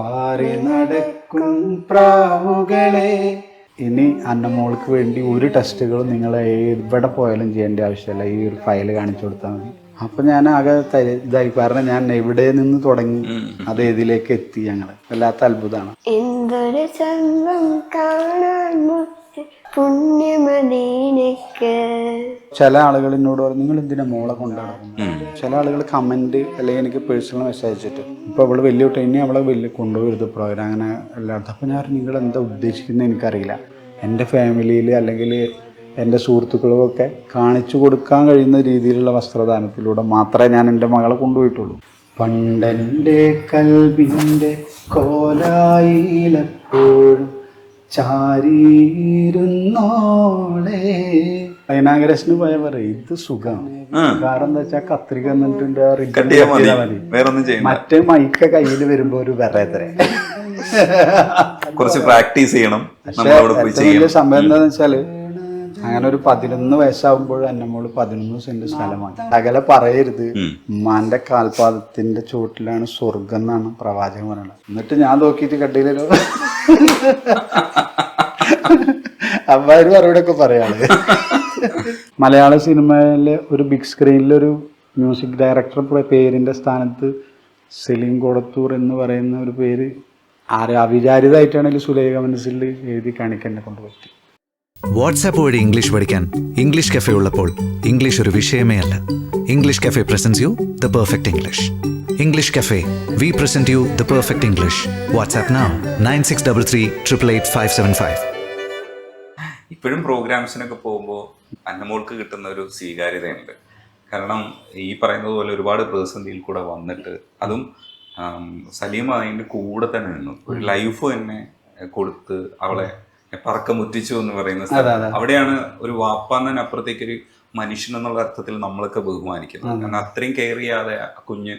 പാറി നടക്കും പ്രാവുകളെ. ഇനി അന്നമോൾക്ക് വേണ്ടി ഒരു ടെസ്റ്റുകളും നിങ്ങൾ എവിടെ പോയാലും ചെയ്യേണ്ട ആവശ്യമില്ല. ഈ ഒരു ഫയൽ കാണിച്ചു കൊടുത്താൽ മതി. അപ്പൊ ഞാൻ ആകെ ഇതായി. കാരണം ഞാൻ എവിടെ നിന്ന് തുടങ്ങി അത് ഏതിലേക്ക് എത്തി ഞങ്ങൾ വല്ലാത്ത അത്ഭുതമാണ്. എന്തൊരു ചന്തം കാണാൻ ചില ആളുകൾ എന്നോട് പറഞ്ഞു നിങ്ങൾ എന്തിനാ മോളെ കൊണ്ടുനടക്കുന്നത്? ചില ആളുകൾ കമന്റ് അല്ലെങ്കിൽ എനിക്ക് പേഴ്സണൽ മെസ്സേജ് അയച്ചിട്ട് ഇപ്പൊ അവൾ വലിയ കുട്ടി ഇനി അവളെ വലിയ കൊണ്ടുപോകരുത് പ്രോഗ്രാം അങ്ങനെ എല്ലായിടത്തും അപ്പൊ ഞാൻ നിങ്ങൾ എന്താ ഉദ്ദേശിക്കുന്നത്? എനിക്കറിയില്ല. എന്റെ ഫാമിലിയിൽ അല്ലെങ്കിൽ എന്റെ സുഹൃത്തുക്കളും ഒക്കെ കാണിച്ചു കൊടുക്കാൻ കഴിയുന്ന രീതിയിലുള്ള വസ്ത്രദാനത്തിലൂടെ മാത്രമേ ഞാൻ എന്റെ മകളെ കൊണ്ടുപോയിട്ടുള്ളൂ. പണ്ടെന്റെ കൽവിന്റെ കോലായിലെപ്പോഴും ഇനാഗ്രേഷന് പോയ പറയും ഇത് സുഖമാണ്. കാരണം എന്താ വെച്ചാൽ കത്രിക എന്നിട്ടുണ്ട് മറ്റേ മൈക്ക കയ്യിൽ വരുമ്പോ ഒരു വെറേതരെ കുറച്ച് പ്രാക്ടീസ് ചെയ്യണം. വലിയ സംഭവം എന്താന്ന് വെച്ചാൽ അങ്ങനെ ഒരു പതിനൊന്ന് വയസ്സാകുമ്പോൾ എന്നെ മോൾ പതിനൊന്ന് സെന്റ് സ്ഥലമാണ്. അകലെ പറയരുത്. ഉമ്മാന്റെ കാൽപാദത്തിന്റെ ചുവട്ടിലാണ് സ്വർഗം എന്നാണ് പ്രവാചകൻ പറയുന്നത്. എന്നിട്ട് ഞാൻ നോക്കിയിട്ട് കട്ടിയിലോ അമ്മാര് മറുപടിയൊക്കെ പറയാണ്. മലയാള സിനിമയിലെ ഒരു ബിഗ് സ്ക്രീനിലെ ഒരു മ്യൂസിക് ഡയറക്ടർ പേരിന്റെ സ്ഥാനത്ത് സെലീം കൊടത്തൂർ എന്ന് പറയുന്ന ഒരു പേര് ആരെ അവിചാരിതമായിട്ടാണെങ്കിൽ സുലേഖ മനസ്സിൽ എഴുതി കാണിക്കാൻ കൊണ്ടുപോയി കൊണ്ട് പറ്റി വാട്സാപ്പ് വഴി ഇംഗ്ലീഷ് പഠിക്കാൻ ഇംഗ്ലീഷ് കഫേ ഉള്ളപ്പോൾ ഇംഗ്ലീഷ് ഒരു വിഷയമേ അല്ല. English cafe presents you the perfect English English cafe we present you the perfect English WhatsApp nine six double three triple eight five seven five ഇപ്പോഴും പ്രോഗ്രാംസിനൊക്കെ പോകുമ്പോൾ അന്നമോൾക്ക് കിട്ടുന്ന ഒരു സ്വീകാര്യതയുണ്ട്. കാരണം ഈ പറയുന്നത് പോലെ ഒരുപാട് പ്രതിസന്ധിയിൽ കൂടെ വന്നിട്ട് അതും സലീമ സലീം അതിന്റെ കൂടെ തന്നെ നിന്നു. ഒരു ലൈഫ് തന്നെ കൊടുത്ത് അവളെ പറക്കം മുറ്റിച്ചു എന്ന് പറയുന്ന സ്ഥലം. അവിടെയാണ് ഒരു വാപ്പാന്നതിന് അപ്പുറത്തേക്ക് ഒരു മനുഷ്യൻ എന്നുള്ള അർത്ഥത്തിൽ നമ്മളൊക്കെ ബഹുമാനിക്കുന്നത്. കാരണം അത്രയും കെയർ ചെയ്യാതെ ആ കുഞ്ഞ്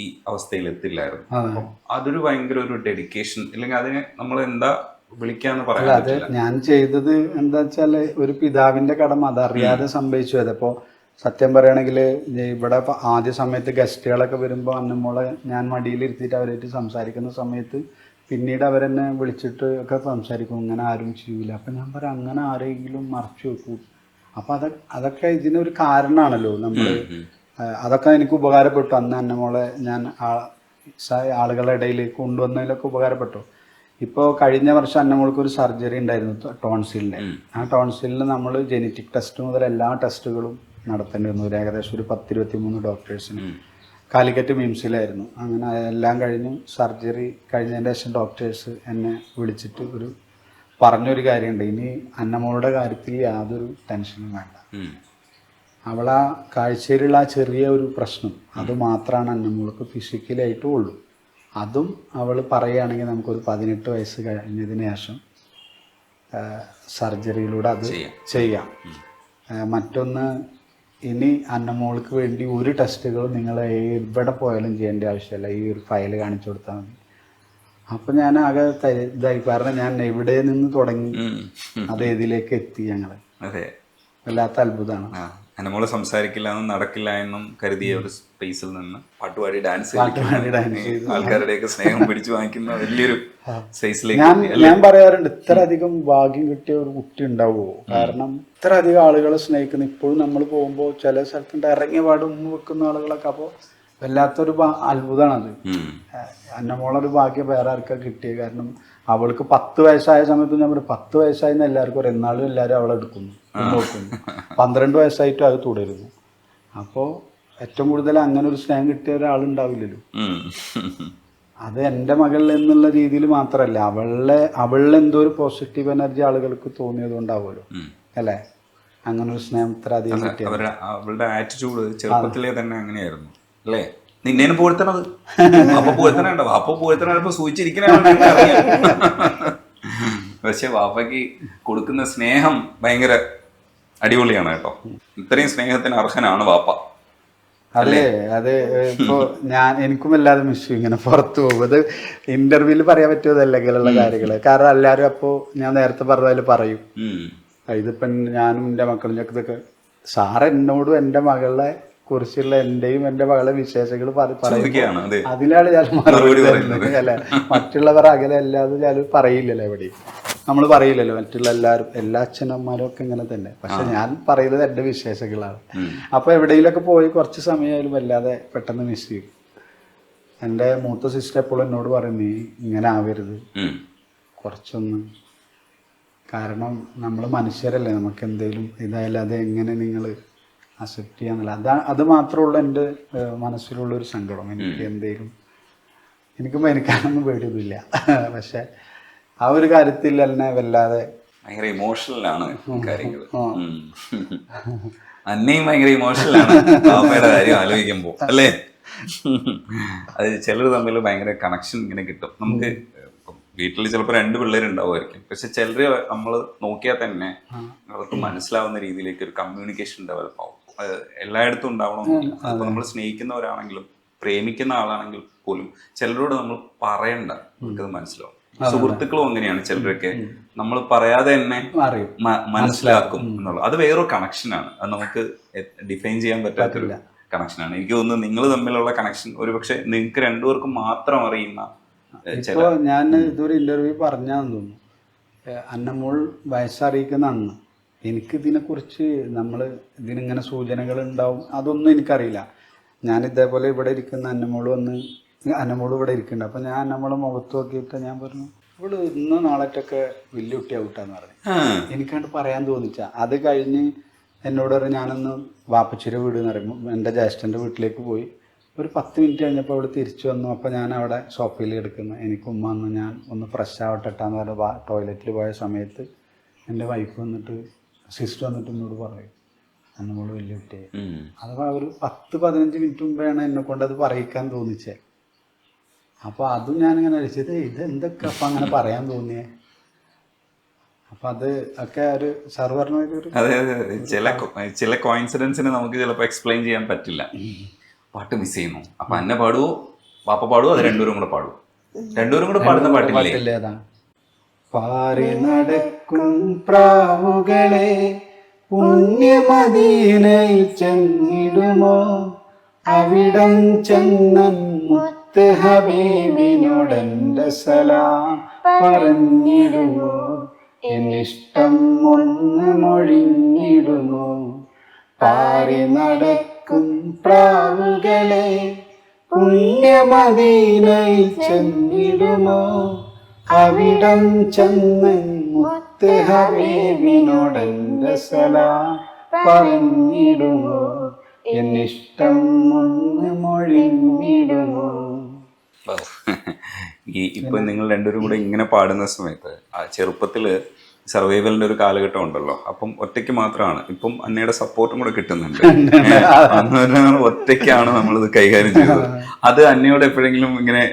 ഈ അവസ്ഥയിൽ എത്തില്ലായിരുന്നു അപ്പം അതൊരു ഭയങ്കര ഒരു ഡെഡിക്കേഷൻ. അല്ലെങ്കിൽ അതിനെ നമ്മൾ എന്താ വിളിക്കാന്ന് പറയാൻ അത് പറ്റില്ല. ഞാൻ ചെയ്തത് എന്താ വെച്ചാൽ ഒരു പിതാവിന്റെ കടമ അതറിയാതെ സംഭവിച്ചു. അതപ്പോ സത്യം പറയുകയാണെങ്കിൽ ഇവിടെ ഇപ്പൊ ആദ്യ സമയത്ത് ഗസ്റ്റുകളൊക്കെ വരുമ്പോൾ അന്നമ്മോളെ ഞാൻ മടിയിലിരുത്തിയിട്ട് അവരായിട്ട് സംസാരിക്കുന്ന സമയത്ത് പിന്നീട് അവരെന്നെ വിളിച്ചിട്ട് ഒക്കെ സംസാരിക്കും ഇങ്ങനെ ആരും ചെയ്യൂല. അപ്പം ഞാൻ പറയാം അങ്ങനെ ആരെങ്കിലും മറച്ചു വെക്കൂ. അപ്പം അത് അതൊക്കെ ഇതിനൊരു കാരണമാണല്ലോ നമ്മൾ അതൊക്കെ എനിക്ക് ഉപകാരപ്പെട്ടു. അന്ന് അന്നമോളെ ഞാൻ ആ- സ- ആളുകളുടെ ഇടയിലേക്ക് കൊണ്ടുവന്നതിലൊക്കെ ഉപകാരപ്പെട്ടു. ഇപ്പോൾ കഴിഞ്ഞ വർഷം അന്നമോൾക്ക് ഒരു സർജറി ഉണ്ടായിരുന്നു ടോൺസിലിന്റെ ആ ടോൺസിലിന് നമ്മൾ ജനറ്റിക് ടെസ്റ്റ് മുതൽ എല്ലാ ടെസ്റ്റുകളും നടത്തേണ്ടി വന്നു. ഒരു ഏകദേശം ഒരു പത്തിരുപത്തി മൂന്ന് ഡോക്ടേഴ്സിന് കാലിക്കറ്റ് മിംസിലായിരുന്നു. അങ്ങനെ എല്ലാം കഴിഞ്ഞ് സർജറി കഴിഞ്ഞതിന്റെ ശേഷം ഡോക്ടേഴ്സ് എന്നെ വിളിച്ചിട്ട് ഒരു പറഞ്ഞൊരു കാര്യമുണ്ട്. ഇനി അന്നമോളുടെ കാര്യത്തിൽ യാതൊരു ടെൻഷനും വേണ്ട. അവളാ കാഴ്ചയിലുള്ള ആ ചെറിയ ഒരു പ്രശ്നം. അത് മാത്രമാണ് അന്നമോൾക്ക് ഫിസിക്കലായിട്ടും ഉള്ളൂ അതും അവൾ പറയുകയാണെങ്കിൽ നമുക്കൊരു പതിനെട്ട് വയസ്സ് കഴിഞ്ഞതിന് ശേഷം സർജറിയിലൂടെ അത് ചെയ്യാം. മറ്റൊന്ന് ഇനി അന്നമോൾക്ക് വേണ്ടി ഒരു ടെസ്റ്റുകളും നിങ്ങൾ എവിടെ പോയാലും ചെയ്യേണ്ട ആവശ്യമില്ല. ഈ ഒരു ഫയൽ കാണിച്ചു കൊടുത്താൽ മതി. അപ്പം ഞാൻ ആകെ ഇതായി. കാരണം ഞാൻ എവിടെ നിന്ന് തുടങ്ങി. അത് ഏതിലേക്ക് എത്തി ഞങ്ങൾ വല്ലാത്ത അത്ഭുതമാണ്. ആ അന്നമോൾ സംസാരിക്കില്ല എന്നും നടക്കില്ല എന്നും കരുതിയ ഒരു സ്പേസിൽ നിന്ന് പാട്ടുപാടി ഡാൻസ് ആൾക്കാരുടെ ആൾക്കാരുടെയൊക്കെ സ്നേഹം പിടിച്ചു വാങ്ങിക്കുന്ന വലിയൊരു ഞാൻ പറയാറുണ്ട് ഇത്ര അധികം ഭാഗ്യം കിട്ടിയ ഒരു കുട്ടി ഉണ്ടാവുമോ കാരണം ഇത്ര അധികം ആളുകളെ സ്നേഹിക്കുന്നു ഇപ്പോഴും നമ്മൾ പോകുമ്പോൾ ചില സ്ഥലത്തുണ്ട് ഇറങ്ങിയ പാട് ഉമ്മ വെക്കുന്ന ആളുകളൊക്കെ. അപ്പോൾ വല്ലാത്തൊരു അത്ഭുതമാണത്. അന്നമോളൊരു ഭാഗ്യം വേറെ ആർക്കാ കിട്ടിയത് കാരണം അവൾക്ക് പത്ത് വയസ്സായ സമയത്ത് ഞാൻ പറയും പത്ത് വയസ്സായെന്ന് എല്ലാവർക്കും എന്നാലും എല്ലാവരും അവളെ എടുക്കുന്നു നോക്കുന്നു പന്ത്രണ്ട് വയസ്സായിട്ടും അത് തുടരുന്നു. അപ്പോൾ ഏറ്റവും കൂടുതൽ അങ്ങനെ ഒരു സ്നേഹം കിട്ടിയ ഒരാളുണ്ടാവില്ലല്ലോ. അത് എന്റെ മകളിൽ എന്നുള്ള രീതിയിൽ മാത്രമല്ല അവളെ അവളിൽ എന്തോ ഒരു പോസിറ്റീവ് എനർജി ആളുകൾക്ക് തോന്നിയത് കൊണ്ടാവുമല്ലോ. അല്ലേ? അങ്ങനെ ഒരു സ്നേഹം ഇത്ര അധികം കിട്ടിയത്. അവളുടെ ആറ്റിറ്റ്യൂഡ് ചെറുപ്പത്തിലേ തന്നെ അങ്ങനെയായിരുന്നു. അല്ലേ? നിന്നേനും പൂഴ്ത്തണത്. അപ്പൊ പോഴ്ത്തനുണ്ടോ അപ്പൊ പോഴ്ത്തനപ്പോ സൂചിച്ചിരിക്കണ പക്ഷെ വാപ്പയ്ക്ക് കൊടുക്കുന്ന സ്നേഹം ഭയങ്കര അടിപൊളിയാണ് കേട്ടോ. ഇത്രയും സ്നേഹത്തിന് അർഹനാണ് വാപ്പ. അതെ അതെ. ഇപ്പോ ഞാൻ എനിക്കും വല്ലാതെ മിസ് ഇങ്ങനെ പുറത്തു പോകും. അത് ഇന്റർവ്യൂവിൽ പറയാൻ പറ്റുമതല്ലെങ്കിലുള്ള കാര്യങ്ങൾ. കാരണം എല്ലാരും അപ്പോ ഞാൻ നേരത്തെ പറഞ്ഞതിൽ പറയും. ഇതിപ്പം ഞാനും എന്റെ മക്കളും ഞങ്ങൾക്ക് ഇതൊക്കെ സാറ് എന്നോടും എന്റെ മകളെ കുറിച്ചുള്ള എന്റെയും എന്റെ മകളെ വിശേഷങ്ങൾ പറയുകയാണ് അതെ. അതിലാണ് ഞാൻ മറുപടി പറയുന്നത്. പറയുന്നത് അല്ലെ? മറ്റുള്ളവർ അകലെ അല്ലാതെ ഞാൻ പറയില്ലല്ലോ എവിടെ നമ്മൾ പറയില്ലല്ലോ മറ്റുള്ള എല്ലാവരും എല്ലാ അച്ഛനമ്മമാരും ഒക്കെ ഇങ്ങനെ തന്നെ. പക്ഷെ ഞാൻ പറയുന്നത് എന്റെ വിശേഷങ്ങളാണ്. അപ്പൊ എവിടെയെങ്കിലൊക്കെ പോയി കുറച്ച് സമയമായാലും വല്ലാതെ പെട്ടെന്ന് മിസ് ചെയ്യും. എന്റെ മൂത്ത സിസ്റ്റർ എപ്പോഴും എന്നോട് പറയും നീ ഇങ്ങനെ ആവരുത്. കുറച്ചൊന്ന് കാരണം നമ്മൾ മനുഷ്യരല്ലേ നമുക്ക് എന്തെങ്കിലും ഇതായാലും അത് എങ്ങനെ നിങ്ങൾ അക്സെപ്റ്റ് ചെയ്യാന്നില്ല അതാ അത് മാത്രമുള്ള എന്റെ മനസ്സിലുള്ള ഒരു സങ്കടം. എനിക്ക് എന്തെങ്കിലും എനിക്ക് മരിക്കാനൊന്നും പേടിയൊന്നുമില്ല. പക്ഷെ ആ ഒരു കാര്യത്തിൽ തന്നെ വല്ലാതെ ഭയങ്കര ഇമോഷണലാണ് കാര്യങ്ങൾ അന്നയും ഭയങ്കര ഇമോഷണലാണ് പാപ്പയുടെ കാര്യം ആലോചിക്കുമ്പോൾ അല്ലേ? അത് ചിലർ തമ്മിൽ ഭയങ്കര കണക്ഷൻ ഇങ്ങനെ കിട്ടും. നമുക്ക് വീട്ടിൽ ചിലപ്പോൾ രണ്ട് പിള്ളേരുണ്ടാവുമായിരിക്കും. പക്ഷെ ചിലർ നമ്മൾ നോക്കിയാൽ തന്നെ അവർക്ക് മനസ്സിലാവുന്ന രീതിയിലേക്ക് ഒരു കമ്മ്യൂണിക്കേഷൻ ഡെവലപ്പ് ആവും. എല്ലായിടത്തും ഉണ്ടാവണമെന്നില്ല അപ്പൊ നമ്മൾ സ്നേഹിക്കുന്നവരാണെങ്കിലും പ്രേമിക്കുന്ന ആളാണെങ്കിൽ പോലും ചിലരോട് നമ്മൾ പറയണ്ട. നമുക്കത് മനസ്സിലാവും. സുഹൃത്തുക്കളും അങ്ങനെയാണ് ചിലരൊക്കെ. നമ്മൾ പറയാതെ തന്നെ മനസ്സിലാക്കും എന്നുള്ളത്. അത് വേറൊരു കണക്ഷനാണ് അത് നമുക്ക് ഡിഫൈൻ ചെയ്യാൻ പറ്റാത്തൊരു കണക്ഷനാണ് എനിക്ക് തോന്നുന്നു നിങ്ങൾ തമ്മിലുള്ള കണക്ഷൻ ഒരുപക്ഷെ നിങ്ങൾക്ക് രണ്ടുപേർക്കും മാത്രം അറിയുന്ന ഇപ്പോൾ ഞാൻ ഇതൊരു ഇന്റർവ്യൂ പറഞ്ഞാന്ന് തോന്നുന്നു. അന്നമോൾ വയസ്സറിയിക്കുന്ന അന്ന്. എനിക്ക് ഇതിനെക്കുറിച്ച് നമ്മൾ ഇതിനിങ്ങനെ സൂചനകൾ ഉണ്ടാവും അതൊന്നും എനിക്കറിയില്ല. ഞാൻ ഇതേപോലെ ഇവിടെ ഇരിക്കുന്ന അന്നമോൾ വന്ന് അന്നമോൾ ഇവിടെ ഇരിക്കുന്നുണ്ട്. അപ്പം ഞാൻ അന്നമോളെ മുഖത്ത് നോക്കിയിട്ട് ഞാൻ പറഞ്ഞു ഇവിടെ ഇന്ന് നാളെറ്റൊക്കെ വലിയ കുട്ടി ഔട്ടാന്ന് പറഞ്ഞു എനിക്കണ്ട് പറയാൻ തോന്നിച്ച അത് കഴിഞ്ഞ് എന്നോട് പറഞ്ഞു ഞാനൊന്ന് വാപ്പച്ചിയുടെ വീട് എന്ന് പറയുമ്പോൾ എന്റെ ജ്യേഷ്ഠന്റെ വീട്ടിലേക്ക് പോയി. ഒരു പത്ത് മിനിറ്റ് കഴിഞ്ഞപ്പോൾ അവിടെ തിരിച്ചു വന്നു. അപ്പോൾ ഞാൻ അവിടെ സോഫയിൽ എടുക്കുന്നു എനിക്ക് ഉമ്മ വന്ന് ഞാൻ ഒന്ന് ഫ്രഷ് ആവട്ടെ എന്ന് പറഞ്ഞ്. ടോയ്ലറ്റിൽ പോയ സമയത്ത് എന്റെ വൈഫ് വന്നിട്ട് സിസ്റ്റർ വന്നിട്ട് എന്നോട് പറയും. അന്നമോൾ വലിയ കുട്ടിയെ. അഥവാ ഒരു പത്ത് പതിനഞ്ച് മിനിറ്റ് മുമ്പാണ് എന്നെ കൊണ്ട് അത് പറയിക്കാൻ തോന്നിച്ചേ. അപ്പോൾ അതും ഞാനിങ്ങനെ അടിച്ചത് ഇത് എന്തൊക്കെ അപ്പം അങ്ങനെ പറയാൻ തോന്നിയേ? അപ്പൊ അത് ഒക്കെ ഒരു അതെ അതെ അതെ. ചില കോയിൻസിഡൻസിന് നമുക്ക് ചിലപ്പോൾ എക്സ്പ്ലെയിൻ ചെയ്യാൻ പറ്റില്ല. പാട്ട് മിസ് ചെയ്യുന്നു. അപ്പൊ അന്നെ പാടുവോ? പാപ്പ പാടുവോ? അത് രണ്ടുപേരും കൂടെ പാടുവോ? രണ്ടുപേരും കൂടെ പാടുന്ന പാട്ടില്ലേ? പാട്ടില്ലേ അതാണ് പാറി നടക്കും പ്രാവുകളെ പുണ്യമദീനയിൽ ചെന്നിടുമോ? അവിടം ചെന്നൻ മുത്ത് ഹബീബിനോടെന്റെ സലാം പറഞ്ഞിടുമോ? എന്നിഷ്ടം ഒന്ന് മൊഴിഞ്ഞിടുമോ? പാറി നടക്കും പ്രാവുകളെ പുണ്യമദീനയിൽ ചെന്നിടുമോ? അവിടം ചെന്ന് മുത്ത് ഹബീബിനോടെന്റെ സലാം പറഞ്ഞിടുമോ എന്നിഷ്ടം ഒന്ന് മൊഴിഞ്ഞിടുമോ. ഈ ഇപ്പൊ നിങ്ങൾ രണ്ടുപേരും കൂടെ ഇങ്ങനെ പാടുന്ന സമയത്ത് ആ ചെറുപ്പത്തിൽ സർവൈവലിന്റെ ഒരു കാലഘട്ടം ഉണ്ടല്ലോ. അപ്പം ഒറ്റയ്ക്ക് മാത്രമാണ് ഇപ്പം അന്നയുടെ സപ്പോർട്ടും കൂടെ കിട്ടുന്നുണ്ട്. അന്ന് ഒറ്റയ്ക്കാണ് നമ്മളിത് കൈകാര്യം ചെയ്തത്. അത് അന്നയോട് എപ്പോഴെങ്കിലും ഇങ്ങനെ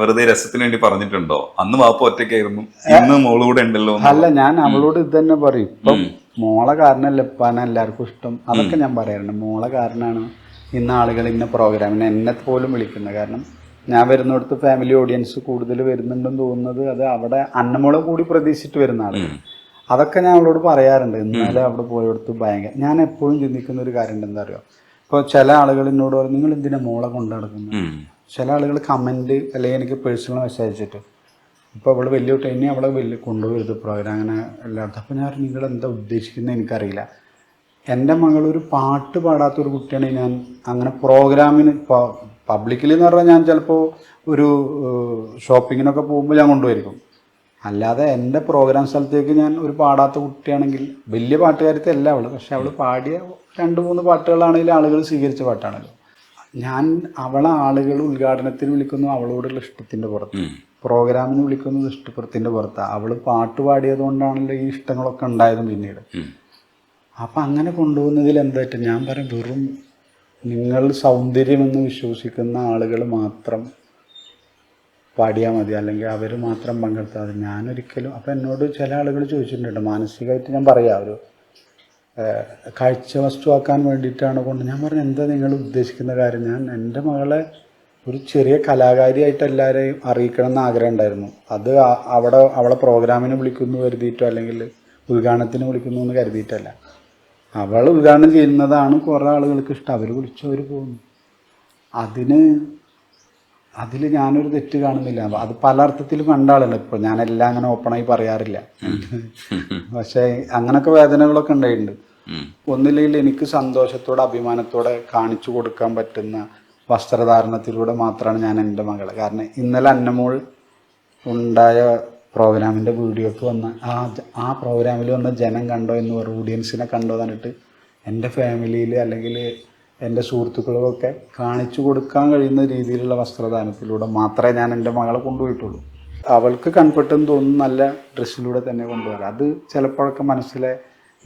വെറുതെ രസത്തിന് വേണ്ടി പറഞ്ഞിട്ടുണ്ടോ? അന്ന് വാപ്പ ഒറ്റയ്ക്കായിരുന്നു. ഇന്ന് മോളുകൂടെ ഉണ്ടല്ലോ അല്ല ഞാൻ അവളോട് ഇത് തന്നെ പറയും. ഇപ്പം മോളെ കാരണല്ല ഇപ്പാനെ എല്ലാവർക്കും ഇഷ്ടം? അതൊക്കെ ഞാൻ പറയാറുണ്ട്. മോളെ കാരണമാണ് ഇന്ന് ആളുകൾ ഇന്ന പ്രോഗ്രാമിന് എന്നെ പോലും വിളിക്കുന്നത്. കാരണം ഞാൻ വരുന്നിടത്ത് ഫാമിലി ഓഡിയൻസ് കൂടുതൽ വരുന്നുണ്ടെന്ന് തോന്നുന്നത് അത് അവിടെ അന്നമോളെ കൂടി പ്രതീക്ഷിച്ചിട്ട് വരുന്ന ആളുകൾ അതൊക്കെ ഞാൻ അവളോട് പറയാറുണ്ട്. ഇന്നലെ അവിടെ പോയടുത്ത് ഭയങ്കര ഞാൻ എപ്പോഴും ചിന്തിക്കുന്ന ഒരു കാര്യം എന്താ അറിയോ? ഇപ്പോൾ ചില ആളുകൾ എന്നോട് പറയും നിങ്ങൾ എന്തിനാ മോളെ കൊണ്ടു നടക്കുന്നത്. ചില ആളുകൾ കമന്റ് അല്ലെങ്കിൽ എനിക്ക് പേഴ്സണൽ മെസ്സേജ് അയച്ചിട്ട്. ഇപ്പോൾ അവൾ വലിയ ഇനി അവളെ വലിയ കൊണ്ടുവരുത് പ്രോഗ്രാം അങ്ങനെ എല്ലായിടത്തും അപ്പോൾ ഞാൻ നിങ്ങൾ എന്താ ഉദ്ദേശിക്കുന്നത് എനിക്കറിയില്ല. എന്റെ മകൾ ഒരു പാട്ട് പാടാത്ത ഒരു കുട്ടിയാണ് ഞാൻ അങ്ങനെ പ്രോഗ്രാമിന് ഇപ്പോൾ പബ്ലിക്കലി എന്ന് പറഞ്ഞാൽ ഞാൻ ചിലപ്പോൾ ഒരു ഷോപ്പിങ്ങിനൊക്കെ പോകുമ്പോൾ ഞാൻ കൊണ്ടുപോയിരിക്കും. അല്ലാതെ എന്റെ പ്രോഗ്രാം സ്ഥലത്തേക്ക് ഞാൻ ഒരു പാടാത്ത കുട്ടിയാണെങ്കിൽ വലിയ പാട്ടുകാരത്തെ അല്ല അവൾ പക്ഷെ അവൾ പാടിയ രണ്ട് മൂന്ന് പാട്ടുകളാണെങ്കിൽ ആളുകൾ സ്വീകരിച്ച പാട്ടാണല്ലോ. ഞാൻ അവളെ ആളുകൾ ഉദ്ഘാടനത്തിന് വിളിക്കുന്നു അവളോടുള്ള ഇഷ്ടത്തിന്റെ പുറത്ത്. പ്രോഗ്രാമിന് വിളിക്കുന്നത് ഇഷ്ടപ്പെടുത്തിന്റെ പുറത്താണ് അവൾ പാട്ട് പാടിയത് കൊണ്ടാണല്ലോ ഈ ഇഷ്ടങ്ങളൊക്കെ ഉണ്ടായതും പിന്നീട്. അപ്പൊ അങ്ങനെ കൊണ്ടുപോകുന്നതിൽ എന്താ പറ്റും ഞാൻ പറയും വെറും നിങ്ങൾ സൗന്ദര്യമെന്ന് വിശ്വസിക്കുന്ന ആളുകൾ മാത്രം പാടിയാൽ മതി. അല്ലെങ്കിൽ അവർ മാത്രം പങ്കെടുത്താൽ മതി. ഞാനൊരിക്കലും അപ്പം എന്നോട് ചില ആളുകൾ ചോദിച്ചിട്ടുണ്ട്. മാനസികമായിട്ട് ഞാൻ പറയാം ഒരു കാഴ്ച വസ്തുവാക്കാൻ വേണ്ടിയിട്ടാണ് കൊണ്ട് ഞാൻ പറഞ്ഞു എന്താ നിങ്ങൾ ഉദ്ദേശിക്കുന്ന കാര്യം? ഞാൻ എന്റെ മകളെ ഒരു ചെറിയ കലാകാരിയായിട്ട് എല്ലാവരെയും അറിയിക്കണം എന്ന് ആഗ്രഹം ഉണ്ടായിരുന്നു. അത് അവിടെ അവളെ പ്രോഗ്രാമിന് വിളിക്കുന്നു കരുതിയിട്ടോ അല്ലെങ്കിൽ ഉദ്ഘാടനത്തിന് വിളിക്കുന്നു എന്ന് കരുതിയിട്ടല്ല. അവൾ ഉദ്ഘാടനം ചെയ്യുന്നതാണ് കുറേ ആളുകൾക്ക് ഇഷ്ടം. അവർ വിളിച്ചവർ പോകുന്നു. അതിന് അതിൽ ഞാനൊരു തെറ്റ് കാണുന്നില്ല. അത് പല അർത്ഥത്തിലും കണ്ട ആളുണ്ട് ഇപ്പോൾ ഞാനെല്ലാം അങ്ങനെ ഓപ്പണായി പറയാറില്ല. പക്ഷേ അങ്ങനൊക്കെ വേദനകളൊക്കെ ഉണ്ടായിട്ടുണ്ട്. ഒന്നില്ലെങ്കിൽ എനിക്ക് സന്തോഷത്തോടെ അഭിമാനത്തോടെ കാണിച്ചു കൊടുക്കാൻ പറ്റുന്ന വസ്ത്രധാരണത്തിലൂടെ മാത്രമാണ് ഞാൻ എന്റെ മകളെ. കാരണം ഇന്നലെ അന്നമോൾ ഉണ്ടായ പ്രോഗ്രാമിന്റെ വീഡിയോക്ക് വന്ന ആ ആ പ്രോഗ്രാമിൽ വന്ന ജനം കണ്ടോ എന്ന് പറയും ഓഡിയൻസിനെ കണ്ടോ എന്നിട്ട് എന്റെ ഫാമിലിയിൽ അല്ലെങ്കിൽ എന്റെ സുഹൃത്തുക്കളൊക്കെ കാണിച്ചു കൊടുക്കാൻ കഴിയുന്ന രീതിയിലുള്ള വസ്ത്രധാരണത്തിലൂടെ മാത്രമേ ഞാൻ എന്റെ മകളെ കൊണ്ടുപോയിട്ടുള്ളൂ. അവൾക്ക് കൺഫർട്ടെന്ന് തോന്നുന്നു നല്ല ഡ്രസ്സിലൂടെ തന്നെ കൊണ്ടുപോകാം അത് ചിലപ്പോഴൊക്കെ മനസ്സിലെ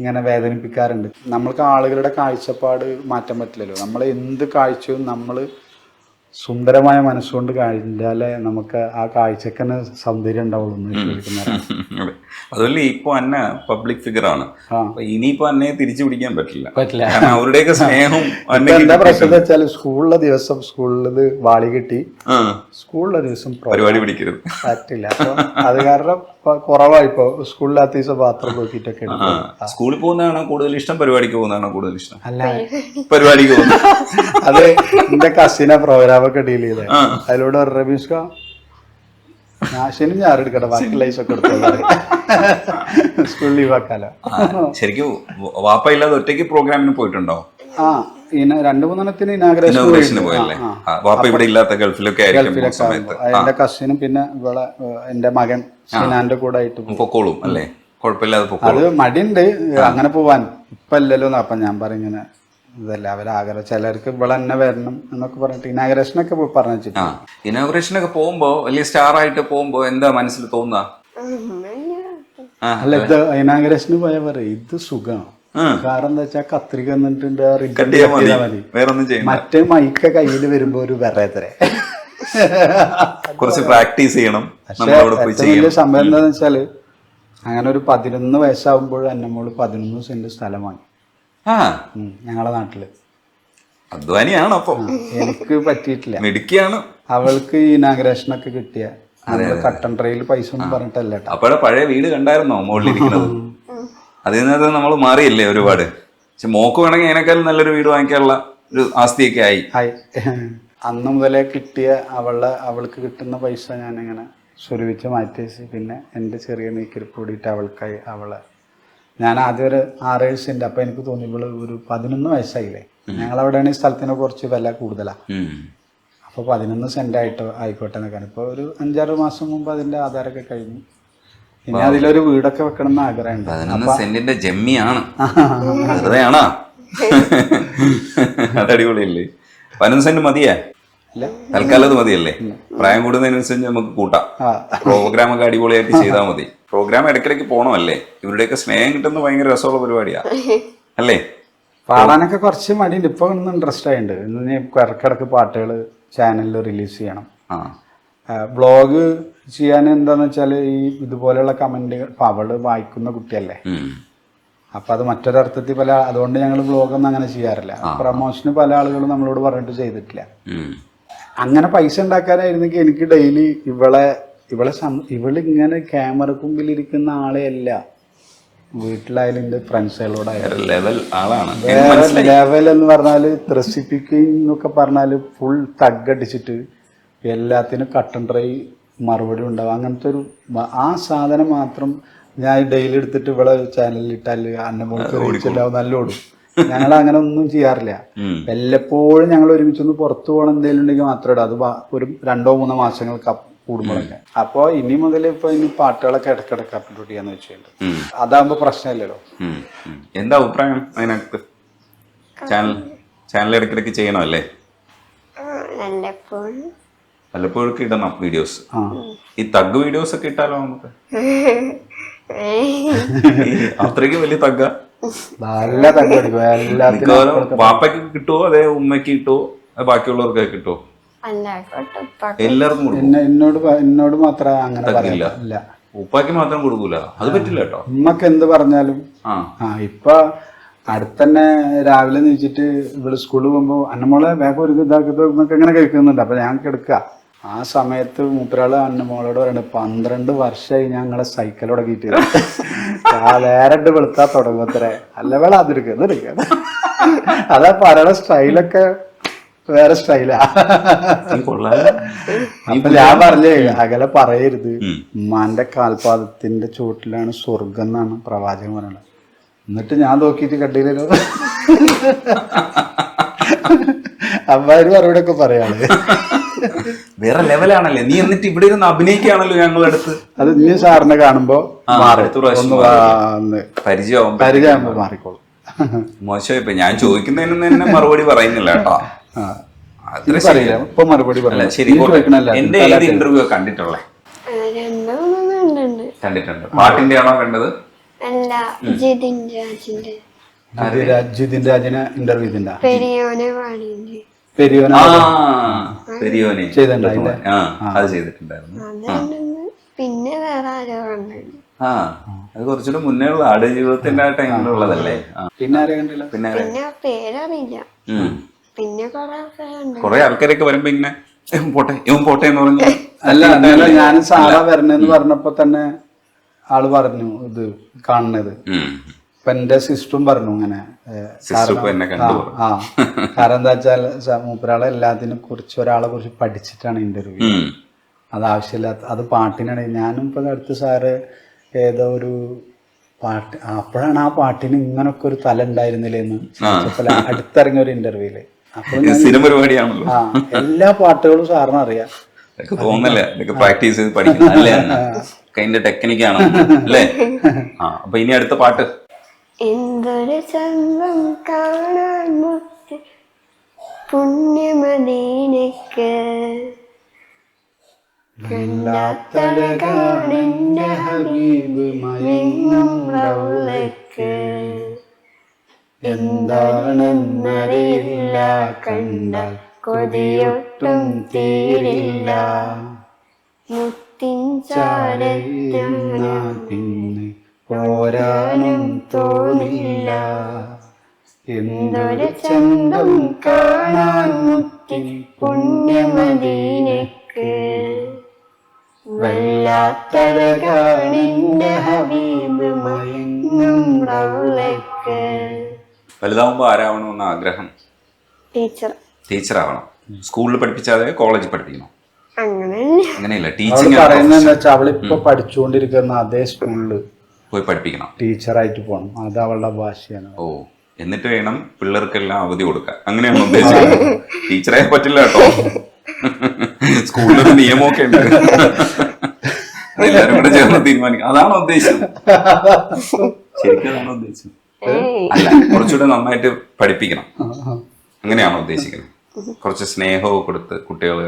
ഇങ്ങനെ വേദനിപ്പിക്കാറുണ്ട്. നമ്മൾക്ക് ആളുകളുടെ കാഴ്ചപ്പാട് മാറ്റാൻ പറ്റില്ലല്ലോ. നമ്മൾ എന്ത് കാഴ്ചയും നമ്മൾ സുന്ദരമായ മനസ്സുകൊണ്ട് കഴിഞ്ഞാലേ നമുക്ക് ആ കാഴ്ചക്ക് തന്നെ സൗന്ദര്യം ഉണ്ടാവുള്ളൂ എന്ന് വിശ്വസിക്കുന്നവരാണ്. അതെ. അതുമല്ല ഇപ്പൊ അന്ന പബ്ലിക് ഫിഗർ ആണ്. ഇനിയിപ്പോ അന്നയെ തിരിച്ചു പിടിക്കാൻ പറ്റില്ല. പറ്റില്ല. അവരുടെയൊക്കെ സ്നേഹം എന്താ പ്രശ്നം വെച്ചാൽ സ്കൂളിലെ ദിവസം സ്കൂളിൽ വാളി കിട്ടി സ്കൂളിലെ ദിവസം പരിപാടി പിടിക്കരുത്. പറ്റില്ല. അത് കാരണം കുറവായിപ്പോ സ്കൂളിലാത്ത ദിവസം പാത്രം നോക്കിയിട്ടൊക്കെ എടുക്കും സ്കൂളിൽ പോകുന്നതാണോ കൂടുതൽ ഇഷ്ടം പരിപാടിക്ക് പോകുന്നതാണോ കൂടുതൽ ഇഷ്ടം. അല്ല. പരിപാടിക്ക് പോകുന്നത്. അത് എന്റെ കസിനെ പ്രോഗ്രാമൊക്കെ ഡീൽ ചെയ്തത് അതിലൂടെ ഒരു ഞാൻ ശനി ഞാൻ എടുക്കട്ടെ ബാക്കി ലൈസ് ഒക്കെ എടുത്തത് സ്കൂൾ ലീവ് ആക്കാലോ. ശരിക്കും വാപ്പ ഇല്ലാതെ ഒറ്റയ്ക്ക് പ്രോഗ്രാമിന് പോയിട്ടുണ്ടോ? ആ ഇന രണ്ടു മൂന്നെണ്ണത്തിന് ഇനാഗ്രേഷൻ ഇനോഗ്രേഷന് പോയല്ലേ? വാപ്പ ഇവിടെ ഇല്ലാത്ത ഗൾഫിലൊക്കെ ആയിരിക്കും എന്റെ കസിനും പിന്നെ ഇവിടെ എന്റെ മകൻ സിനാന്റെ കൂടെ ആയിട്ട് പോകും. പൊക്കോളും അല്ലേ? കുഴപ്പമില്ലാതെ അത് മടിയുണ്ട്. അങ്ങനെ പോവാൻ. ഇപ്പൊ അല്ലല്ലോ അപ്പൊ ഞാൻ പറഞ്ഞിങ്ങനെ ഇതല്ല അവരാഗ്രഹം ചിലർക്ക് ഇവിടെ തന്നെ വരണം എന്നൊക്കെ പറഞ്ഞിട്ട് ഇനാഗ്രേഷൻ ഒക്കെ പറഞ്ഞു ഇനാഗ്രേഷൻ ഒക്കെ പോകുമ്പോ വലിയ സ്റ്റാർ ആയിട്ട് പോകുമ്പോ എന്താ മനസ്സിൽ തോന്നുക? ആ, അല്ല ഇത് ഇനാഗ്രേഷന് പോയ പറയും ഇത് സുഖം. കാരണം എന്താ വെച്ചാൽ കത്രിക എന്നിട്ടുണ്ട് മറ്റേ മൈക്ക കയ്യിൽ വരുമ്പോ ഒരു വെറേത്തര കുറച്ച് പ്രാക്ടീസ് ചെയ്യണം. നമ്മളവിടെ പോയി ചെയ്യണം. സംഭവം എന്താന്ന് വെച്ചാൽ അങ്ങനെ ഒരു പതിനൊന്ന് വയസ്സാകുമ്പോൾ എന്നമോൾ പതിനൊന്ന് സെന്റ് സ്ഥലം വാങ്ങി. ആ. ഞങ്ങളെ നാട്ടിൽ. അധ്വാനിയാണ് അപ്പൊ. എനിക്ക് പറ്റിയിട്ടില്ല. മിടുക്കിയാണ്. അവൾക്ക് ഈ ഇനാഗ്രേഷൻ ഒക്കെ കിട്ടിയ കട്ടൻ ട്രെയിൽ പൈസ ഒന്നും പറഞ്ഞിട്ടല്ല അപ്പോഴെ പഴയ വീട് കണ്ടായിരുന്നോ മുകളിലിരിക്കുന്നത്? അതിൽ നിന്ന് നമ്മൾ മാറിയില്ലേ ഒരുപാട്? പക്ഷെ മോക്ക് വേണമെങ്കിൽ അതിനേക്കാളും നല്ലൊരു വീട് വാങ്ങിക്കാനുള്ള ഒരു ആസ്തിയൊക്കെ ആയി. അന്ന് മുതലേ കിട്ടിയ അവളെ അവൾക്ക് കിട്ടുന്ന പൈസ ഞാനിങ്ങനെ സ്വരൂപിച്ച് മാറ്റി വെച്ച്. പിന്നെ എന്റെ ചെറിയ നീക്കിരിപ്പ് കൂടിയിട്ട് അവൾക്കായി അവളെ. ഞാൻ ആദ്യം ഒരു ആറ് വയസ്സുണ്ട് അപ്പം എനിക്ക് തോന്നി ഇവൾ ഒരു പതിനൊന്ന് വയസ്സായില്ലേ? ഞങ്ങളവിടെയാണ് ഈ സ്ഥലത്തിന് കുറച്ച് വില കൂടുതലാണ്. അപ്പോൾ പതിനൊന്ന് സെന്റ് ആയിട്ട് ആയിക്കോട്ടെ എന്നൊക്കെയാണ്. ഇപ്പോൾ ഒരു അഞ്ചാറ് മാസം മുമ്പ് അതിന്റെ ആധാരമൊക്കെ കഴിഞ്ഞു. ഇനി അതിലൊരു വീടൊക്കെ വെക്കണം എന്ന് ആഗ്രഹമുണ്ട്. പതിനൊന്ന് സെന്റിന്റെ ജമ്മിയാണ്. അടിപൊളിയല്ലേ പതിനൊന്ന് സെന്റ് മതിയേ? തൽക്കാലം അത് മതിയല്ലേ? പ്രായം കൂടുന്നതിനനുസരിച്ച് നമുക്ക് കൂട്ടാം. പ്രോഗ്രാം ഒക്കെ അടിപൊളിയായിട്ട് ചെയ്താൽ മതി. പ്രോഗ്രാം ഇടയ്ക്കിടയ്ക്ക് പോകണമല്ലേ ഇവരുടെയൊക്കെ സ്നേഹം കിട്ടുന്ന ഭയങ്കര രസമുള്ള പരിപാടിയാ. അല്ലേ? പാടാനൊക്കെ കുറച്ച് മടിയുണ്ട്. ഇപ്പൊ ഒന്ന് ഇൻട്രസ്റ്റ് ആയിട്ടുണ്ട് ഇന്ന് ഇടക്കിടക്ക് പാട്ടുകൾ ചാനലിൽ റിലീസ് ചെയ്യണം. ബ്ലോഗ് ചെയ്യാൻ എന്താന്ന് വെച്ചാൽ ഈ ഇതുപോലെയുള്ള കമന്റുകൾ ഇപ്പൊ അവൾ വായിക്കുന്ന കുട്ടിയല്ലേ. അപ്പൊ അത് മറ്റൊരർത്ഥത്തിൽ പല അതുകൊണ്ട് ഞങ്ങൾ ബ്ലോഗൊന്നും അങ്ങനെ ചെയ്യാറില്ല. പ്രൊമോഷന് പല ആളുകളും നമ്മളോട് പറഞ്ഞിട്ട് ചെയ്തിട്ടില്ല. അങ്ങനെ പൈസ ഉണ്ടാക്കാനായിരുന്നെങ്കിൽ എനിക്ക് ഡെയിലി ഇവളെ ഇവളെ സം- ഇവളിങ്ങനെ ക്യാമറക്ക് മുമ്പിലിരിക്കുന്ന ആളെയല്ല. വീട്ടിലായാലും എന്റെ ഫ്രണ്ട്സുകളോടായാലും ലെവൽ ആളാണ്. വേറെ ലെവൽ എന്ന് പറഞ്ഞാൽ ത്രസിപ്പിക്കുകയും എന്നൊക്കെ പറഞ്ഞാൽ ഫുൾ തഗ്ഗടിച്ചിട്ട് എല്ലാത്തിനും കട്ടൻ ഡ്രൈ മറുപടി ഉണ്ടാവും. അങ്ങനത്തെ ഒരു ആ സാധനം മാത്രം ഞാൻ ഡെയിലി എടുത്തിട്ട് ഇവിടെ ചാനലിൽ ഇട്ടാൽ അന്നമോൾക്ക് റീച്ചുണ്ടാവും നല്ല ഓടും. ഞങ്ങൾ അങ്ങനെ ഒന്നും ചെയ്യാറില്ല. വല്ലപ്പോഴും ഞങ്ങൾ ഒരുമിച്ചൊന്ന് പുറത്തു പോകണം എന്തെങ്കിലും ഉണ്ടെങ്കിൽ മാത്രമേ ഇടാം. അത് ഒരു രണ്ടോ മൂന്നോ മാസങ്ങൾക്ക് അപ്പ് കൂടുമ്പോഴൊക്കെ. അപ്പോൾ ഇനി മുതൽ ഇപ്പൊ ഇനി പാട്ടുകളൊക്കെ ഇടക്കിടക്ക് അപ്ലോഡ് ചെയ്യാന്ന് വെച്ചിട്ടുണ്ട് അതാകുമ്പോ പ്രശ്നമില്ലല്ലോ. എന്താ അഭിപ്രായം അതിനകത്ത്? ചാനൽ ചാനൽ ചെയ്യണം അല്ലേ? വല്ലപ്പോഴൊക്കെ ഇടണം വീഡിയോസ് ഈ തഗ് വീഡിയോസ് ഒക്കെ ഇട്ടാലോ നമുക്ക്? അത്രയ്ക്ക് വലിയ തഗ്ഗ നല്ല എല്ലാത്തിനും മിക്കവാറും വാപ്പയ്ക്ക് കിട്ടുമോ അതെ ഉമ്മയ്ക്ക് കിട്ടുമോ ബാക്കിയുള്ളവർക്ക് ബാക്കിയുള്ളവർക്കൊക്കെ കിട്ടുമോ എല്ലാവർക്കും എന്നോട് എന്നോട് മാത്രം അങ്ങനെ പറയില്ല ഉപ്പാക്ക് മാത്രം കൊടുക്കൂല. അത് പറ്റില്ല കേട്ടോ. ഉമ്മക്ക് എന്ത് പറഞ്ഞാലും. ആ. ഇപ്പൊ അടുത്തന്നെ രാവിലെ നീച്ചിട്ട് ഇവിടെ സ്കൂളിൽ പോകുമ്പോ അന്നമോളെ വേഗം ഒരു ഇതാക്കി ഉമ്മക്ക് ഇങ്ങനെ കഴിക്കുന്നുണ്ട്. അപ്പൊ ഞാൻ എടുക്കുക ആ സമയത്ത് മൂപ്പരാൾ അന്നമോളോട് പറയുന്നത് പന്ത്രണ്ട് വർഷമായി ഞങ്ങളെ സൈക്കിൾ തുടങ്ങിയിട്ട് നേരണ്ട് വെളുത്താ തുടങ്ങുമത്രേ അല്ല വേള അതിരിക്കുക അതാ പറയണ സ്റ്റൈലൊക്കെ വേറെ സ്റ്റൈലാ അപ്പൊ ഞാൻ പറഞ്ഞേ അകലെ പറയരുത്. ഉമ്മാന്റെ കാൽപാദത്തിന്റെ ചുവട്ടിലാണ് സ്വർഗം എന്നാണ് പ്രവാചകൻ പറയണത്. എന്നിട്ട് ഞാൻ നോക്കിയിട്ട് കണ്ടില്ലല്ലോ. അമ്മാര് മറുപടി ഒക്കെ പറയാണ്. വേറെ ലെവലാണല്ലേ നീ എന്നിട്ട് ഇവിടെ ഇരുന്ന് അഭിനയിക്കുകയാണല്ലോ ഞങ്ങളുടെ അടുത്ത് അത് നീ സാറിനെ കാണുമ്പോ ഒന്ന് പരിചയമാകുമ്പോ മാറിക്കോളും. മോശമായിപ്പോ ഞാൻ ചോദിക്കുന്നതിന് തന്നെ മറുപടി പറയുന്നില്ല കേട്ടോ. ആ. അത്ര ഇത് പറയില്ല. ഇപ്പൊ മറുപടി അല്ല ശരി നീ ചോദിക്കണല്ല എന്റെ ഏത് ഇന്റർവ്യൂ കണ്ടിട്ടുള്ളേ? കണ്ടിട്ടുണ്ട്. പാട്ടിന്റെ ആണോ കണ്ടത്? അല്ല ജിതിൻ രാജിന്റെ ഇന്റർവ്യൂ പെരിയോനെ പാടിയില്ലേ പെരിയോന? ആ അത് ചെയ്തിട്ടുണ്ടായിരുന്നു. പിന്നെ വേറെ ആരോ ആ അത് കുറച്ചുകൂടെ മുന്നേ ഉള്ള ആട് ജീവിതത്തിന്റെ ആ ടൈമിലുള്ളതല്ലേ? പിന്നെ കണ്ടില്ല? പിന്നെ പേരറിയില്ല. കൊറേ ആൾക്കാരൊക്കെ വരുമ്പോ ഇങ്ങനെ "ഏ, പോട്ടെ ഇവൻ പോട്ടെ എന്ന് പറഞ്ഞു അല്ല ഞാൻ സാറാ വരണെന്ന് പറഞ്ഞപ്പോ തന്നെ ആൾ പറഞ്ഞു ഇത് കാണുന്നത്. ഉം. ഇപ്പൊ എന്റെ സിസ്റ്ററും പറഞ്ഞു ഇങ്ങനെ. ആ കാരണം എന്താ വെച്ചാൽ മൂപ്പരാളെ എല്ലാത്തിനെ കുറിച്ച് ഒരാളെ കുറിച്ച് പഠിച്ചിട്ടാണ് ഇന്റർവ്യൂ. അത് ആവശ്യമില്ലാത്ത അത് പാട്ടിനാണ്. ഞാനും ഇപ്പൊ അടുത്ത് സാറ് ഏതോ ഒരു പാട്ട് അപ്പോഴാണ് ആ പാട്ടിന് ഇങ്ങനൊക്കെ ഒരു തല ഉണ്ടായിരുന്നില്ലെന്ന് അടുത്തിറങ്ങിയ ഒരു ഇന്റർവ്യൂൽ അപ്പൊ സ്ഥിരം പരിപാടിയാണല്ലോ. ആ എല്ലാ പാട്ടുകളും സാറിന് അറിയാം തോന്നല്ലേ ഇതൊക്കെ പ്രാക്ടീസ് ചെയ്ത് ടെക്നിക്കാണ്. അല്ലേ? ആ അപ്പൊ ഇനി അടുത്ത പാട്ട്. എന്തൊരു ചന്തം കാണാൻ മുത്ത് പുണ്യമദീനക്ക് കണ്ടാത്തഴകാണെന്റെ ഹബീബ് മയങ്ങും റൗലക്ക് എന്താണെന്നറിയില്ല കണ്ട കൊതിയൊട്ടും തീരില്ല. മുത്തിൻ ചാരത്താനാ പിന്നെ പോരാനും തോന്നില്ല. എന്തൊരു ചന്തം കാണാൻ മുത്തിൻ പുണ്യമദീനക്ക് വല്ലാത്തഴകാണെന്റെ ഹബീബ് മയങ്ങും റൗലക്ക് വലുതാവുമ്പോ ആരാവണമെന്ന് ആഗ്രഹം? ടീച്ചർ. ടീച്ചറാവണം. സ്കൂളിൽ പഠിപ്പിച്ചാതെ കോളേജിൽ പഠിപ്പിക്കണോ? അങ്ങനെ അങ്ങനെയല്ല ടീച്ചിങ് പറയുന്നത് എന്താ വെച്ചാൽ അവളിപ്പോ പഠിച്ചുകൊണ്ടിരിക്കുന്ന അതേ സ്കൂളിൽ പോയി പഠിപ്പിക്കണം. ടീച്ചറായിട്ട് പോകണം അത് അവളുടെ ഭാഷയാണ്. ഓ എന്നിട്ട് വേണം പിള്ളേർക്കെല്ലാം അവധി കൊടുക്കാൻ. അങ്ങനെയാണ് ഉദ്ദേശിച്ചത്? ടീച്ചറെ പറ്റില്ല കേട്ടോ. സ്കൂളിലൊരു നിയമമൊക്കെ ഉണ്ട്. എല്ലാരും കൂടെ ചേർന്ന് തീരുമാനിക്കും. അതാണ് ഉദ്ദേശം ശരിക്കും അതാണ് ഉദ്ദേശിച്ചത്? അല്ല കുറച്ചുകൂടെ നന്നായിട്ട് പഠിപ്പിക്കണം. അങ്ങനെയാണോ ഉദ്ദേശിക്കുന്നത്? കുറച്ച് സ്നേഹവും കൊടുത്ത് കുട്ടികൾ